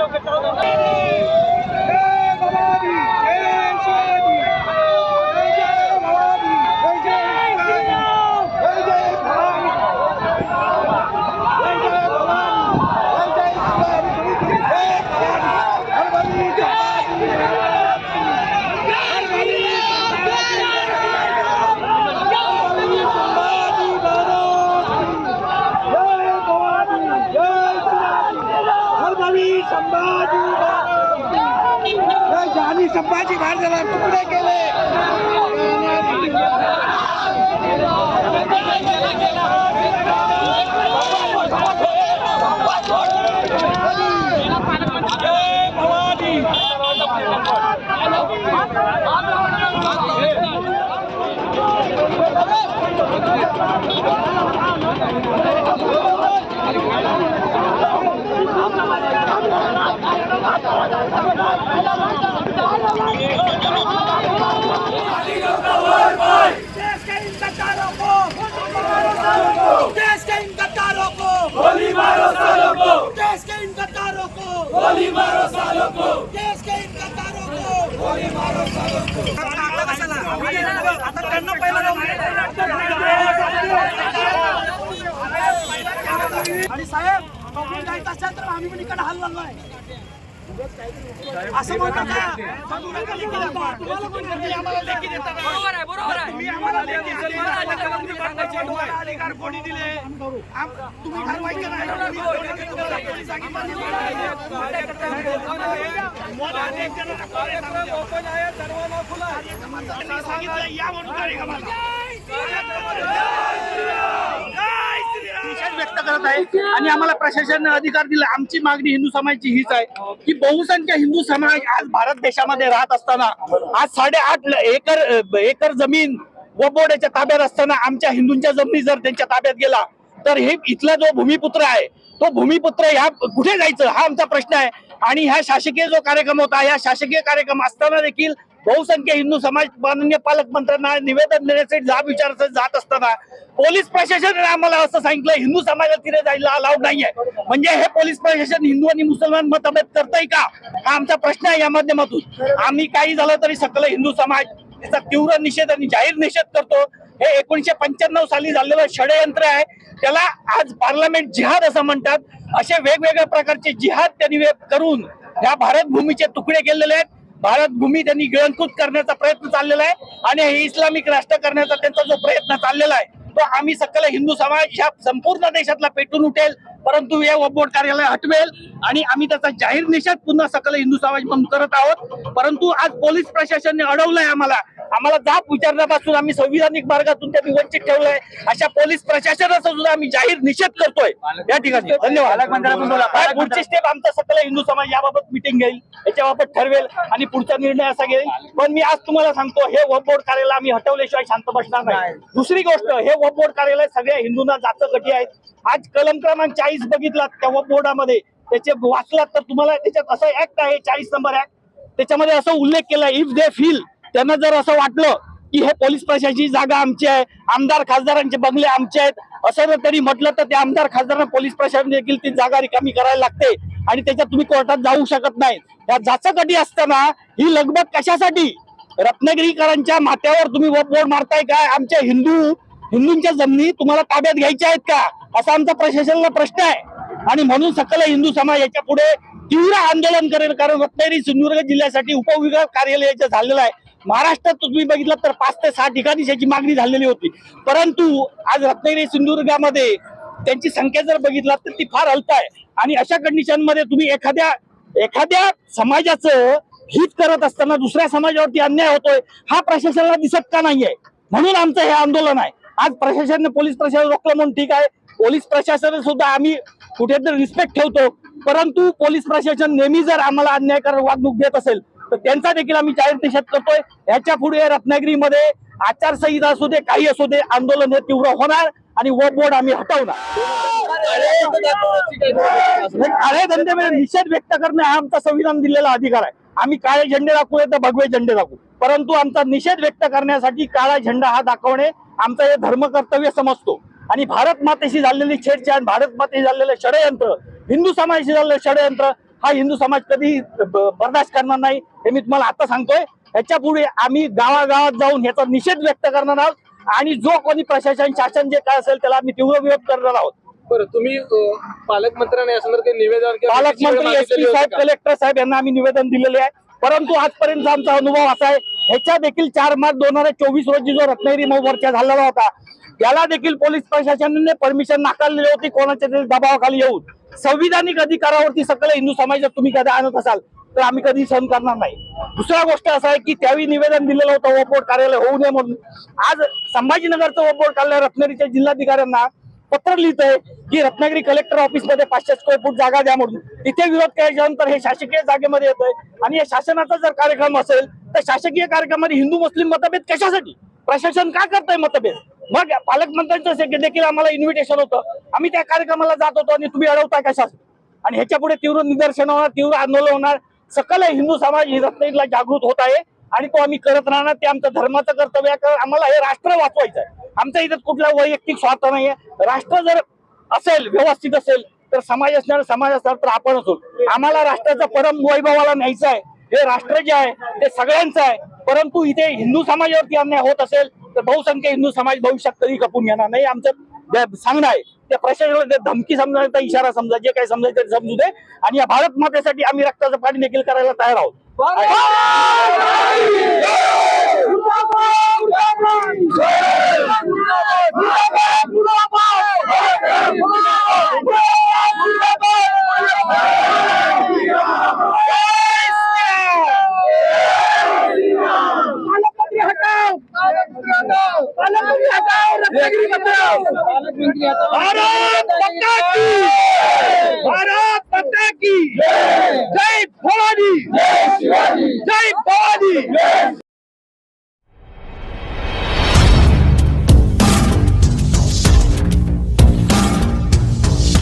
lo que está dando. Sambhaji महाराजांना तुकडे केले देश के इन गद्दारों को देश के इन गद्दारों को गोली मारो सालों को देश के इन गद्दारों को गोली मारो सालों को देश के इन गद्दारों को गोली मारो सालों को आता त्यांना पहिला आणि साहेब पकडून जायचं असेल तर आम्ही पण इकडे हल्ला असं म्हणतात का? तुम्हाला कोण आम्हाला लेखी देतात का? बरोबर आहे बरोबर आहे तुम्ही आम्हाला लेखी दिली. तुम्हाला अधिकार कोणी दिले आम- तुम्ही घालवायचे नाही तुम्ही कोणी सांगितलं नाही. मला अनेक जणांना कार्यक्रम open सांगितलं या म्हणून श्रीराम! निषेध व्यक्त करत आहे. आणि आम्हाला प्रशासनाने अधिकार दिला. आमची मागणी हिंदू समाजाची हीच आहे की बहुसंख्य हिंदू समाज आज भारत देशामध्ये राहत असताना आज साडेआठ एकर एकर जमीन वबोड्याच्या ताब्यात असताना आमच्या हिंदूंच्या जमिनी जर त्यांच्या ताब्यात गेला तर हे इथला जो भूमिपुत्र आहे तो भूमिपुत्र ह्या कुठे जायचं? हा आमचा प्रश्न आहे. आणि ह्या शासकीय जो कार्यक्रम होता या शासकीय कार्यक्रम असताना देखील बहुसंख्य हिंदू समाज माननीय पालकमंत्र्यांना निवेदन देण्यासाठी जाब विचारायचं जात असताना पोलीस प्रशासनाने आम्हाला असं सांगितलं हिंदू समाजात तिथे जायला अलाउड नाहीये. म्हणजे हे पोलीस प्रशासन हिंदू आणि मुसलमान मतभेद करतंय का? हा आमचा प्रश्न आहे या माध्यमातून. आम्ही काही झालं तरी सकल हिंदू समाज याचा तीव्र निषेध आणि जाहीर निषेध करतो. हे एकोणीशे पंच्याण्णव साली झालेलं षडयंत्र आहे. त्याला आज पार्लमेंट जिहाद असं म्हणतात. असे वेगवेगळ्या प्रकारचे जिहाद त्यांनी करून या भारत भूमीचे तुकडे केलेले आहेत. भारत भूमी त्यांनी गिळंकृत करण्याचा प्रयत्न चाललेला आहे. आणि हे इस्लामिक राष्ट्र करण्याचा त्यांचा जो प्रयत्न चाललेला आहे तो आम्ही सकल हिंदू समाज ह्या संपूर्ण देशातला पेटून उठेल. परंतु हे वबोट कार्यालय हटवेल आणि आम्ही त्याचा जाहीर निषेध पुन्हा सकल हिंदू समाज म्हणून करत आहोत. परंतु आज पोलीस प्रशासनाने अडवलंय आम्हाला. आम्हाला जाब विचारण्यापासून आम्ही संविधानिक मार्गातून त्यांनी वंचित ठेवलंय. अशा पोलीस प्रशासनाचा सुद्धा आम्ही जाहीर निषेध करतोय. या ठिकाणी. धन्यवाद. पुढची स्टेप आमचा सकल हिंदू समाज याबाबत मिटिंग घेईल. याच्याबाबत ठरवेल आणि पुढचा निर्णय असा घेईल. पण मी आज तुम्हाला सांगतो हे वबोर्ड कार्यालय आम्ही हटवल्याशिवाय शांत बसणार नाही. दुसरी गोष्ट हे वबोर्ड कार्यालय सगळ्या हिंदूंना जातं कठी आहेत. आज कलम क्रमांक चाळीस बघितलात त्या वबोर्डामध्ये त्याचे वाचलात तर तुम्हाला त्याच्यात असं ऍक्ट आहे चाळीस नंबर ऍक्ट त्याच्यामध्ये असं उल्लेख केला इफ दे फील त्यांना जर असं वाटलं की हे पोलीस प्रशासनाची जागा आमची आहे आमदार खासदारांचे बंगले आमचे आहेत असं जर तरी म्हटलं तर ते आमदार खासदारांना पोलीस प्रशासन देखील ती जागा रिकामी करायला लागते आणि त्याच्यात तुम्ही कोर्टात जाऊ शकत नाही. या जाचकटी असताना ही लगबग कशासाठी? रत्नागिरीकरांच्या माथ्यावर तुम्ही बोर्ड मारताय काय? आमच्या हिंदू हिंदूंच्या जमिनी तुम्हाला ताब्यात घ्यायच्या आहेत का? असा आमचा प्रशासनाला प्रश्न आहे. आणि म्हणून सकल हिंदू समाज याच्यापुढे तीव्र आंदोलन करेल कारण रत्नागिरी सिंधुदुर्ग जिल्ह्यासाठी उपविभाग कार्यालयाचं झालेलं आहे. महाराष्ट्रात तुम्ही बघितलं तर पाच ते सहा ठिकाणी त्याची मागणी झालेली होती. परंतु आज रत्नागिरी सिंधुदुर्गामध्ये त्यांची संख्या जर बघितला तर ती फार अल्प आहे. आणि अशा कंडिशनमध्ये तुम्ही एखाद्या एखाद्या समाजाचं हित करत असताना दुसऱ्या समाजावरती अन्याय होतोय हा प्रशासनाला दिसत का नाहीये? म्हणून आमचं हे आंदोलन आहे. आज प्रशासनाने पोलीस प्रशासन रोखलं म्हणून ठीक आहे. पोलीस प्रशासन सुद्धा आम्ही कुठेतरी रिस्पेक्ट ठेवतो. परंतु पोलीस प्रशासन नेहमी जर आम्हाला अन्यायकारक वागणूक देत असेल तर त्यांचा देखील आम्ही जाहीर निषेध करतोय. ह्याच्या पुढे रत्नागिरीमध्ये आचारसंहिता असू दे काही असू दे आंदोलन हे तीव्र होणार आणि वो बोर्ड आम्ही हटवणार. काळे धंद्यामध्ये निषेध व्यक्त करणे हा आमचा संविधान दिलेला अधिकार आहे. आम्ही काळे झेंडे दाखवू तर भगवे झेंडे दाखवू. परंतु आमचा निषेध व्यक्त करण्यासाठी काळा झेंडा हा दाखवणे आमचं हे धर्मकर्तव्य समजतो. आणि भारत मातेशी झालेली छेडछाड भारत मातेशी झालेलं षडयंत्र हिंदू समाजाशी झालेलं षडयंत्र हा हिंदू समाज कधी बर्दाश्त करणार नाही हे मी तुम्हाला आता सांगतोय. ह्याच्या पुढे आम्ही गावागावात जाऊन ह्याचा निषेध व्यक्त करणार आहोत आणि जो कोणी प्रशासन शासन जे काय असेल त्याला आम्ही तीव्र विरोध करणार आहोत. बरं तुम्ही पालकमंत्र्यांना यासंदर्भात निवेदन पालकमंत्री एस पी साहेब? कलेक्टर साहेब यांना आम्ही निवेदन दिलेले आहे. परंतु आजपर्यंत आमचा अनुभव असा आहे ह्याच्या देखील चार मार्च दोन हजार चोवीस रोजी जो रत्नागिरी मऊ मोर्चा झालेला होता त्याला देखील पोलीस प्रशासनाने परमिशन नाकारलेली होती कोणाच्या तरी दबावाखाली येऊन. संविधानिक अधिकारावरती सगळं हिंदू समाजात तुम्ही कधी आणत असाल तर आम्ही कधी सहन करणार नाही. दुसरा गोष्ट असं आहे की त्यावेळी निवेदन दिलेलं होतं वपोर्ट कार्यालय होऊ नये म्हणून. आज संभाजीनगरचं वपोर्ट कार्यालय रत्नागिरीच्या जिल्हाधिकाऱ्यांना पत्र लिहितंय की रत्नागिरी कलेक्टर ऑफिसमध्ये पाचशे स्क्वेअर फूट जागा द्या म्हणून. तिथे विरोध केल्यानंतर हे शासकीय जागेमध्ये येतोय आणि या शासनाचा जर कार्यक्रम असेल तर शासकीय कार्यक्रमामध्ये हिंदू मुस्लिम मतभेद कशासाठी? प्रशासन का करतंय मतभेद? मग पालकमंत्र्यांचं देखील आम्हाला इन्व्हिटेशन होतं. आम्ही त्या कार्यक्रमाला जात होतो आणि तुम्ही अडवताय कशा आणि ह्याच्या पुढे तीव्र निदर्शन होणार तीव्र आंदोलन होणार. सकल हिंदू समाज ही रत्नागिरीला जागृत होत आहे आणि तो आम्ही करत राहणार. ते आमचं धर्माचं कर्तव्य आहे. आम्हाला हे राष्ट्र वाचवायचं आहे आमच्या इथं कुठला वैयक्तिक स्वार्थ नाहीये. राष्ट्र जर असेल व्यवस्थित असेल तर समाज असणार समाज असणार तर आपण असू आम्हाला राष्ट्राचं परम वैभवाला न्यायचं आहे. हे राष्ट्र जे आहे ते सगळ्यांचं आहे. परंतु इथे हिंदू समाजावरती अन्याय होत असेल तर बहुसंख्य हिंदू समाज भविष्यात कधी खपून घेणार नाही आमचं सांगणं आहे त्या प्रशासनाला ते धमकी समजायचा इशारा समजा जे काही समजायचं ते समजू दे आणि या भारत मातेसाठी आम्ही रक्ताचं पाणी देखील करायला तयार आहोत पालकमंत्री हटाव पालकमंत्री हटाव रत्नागिरी हटाव भारत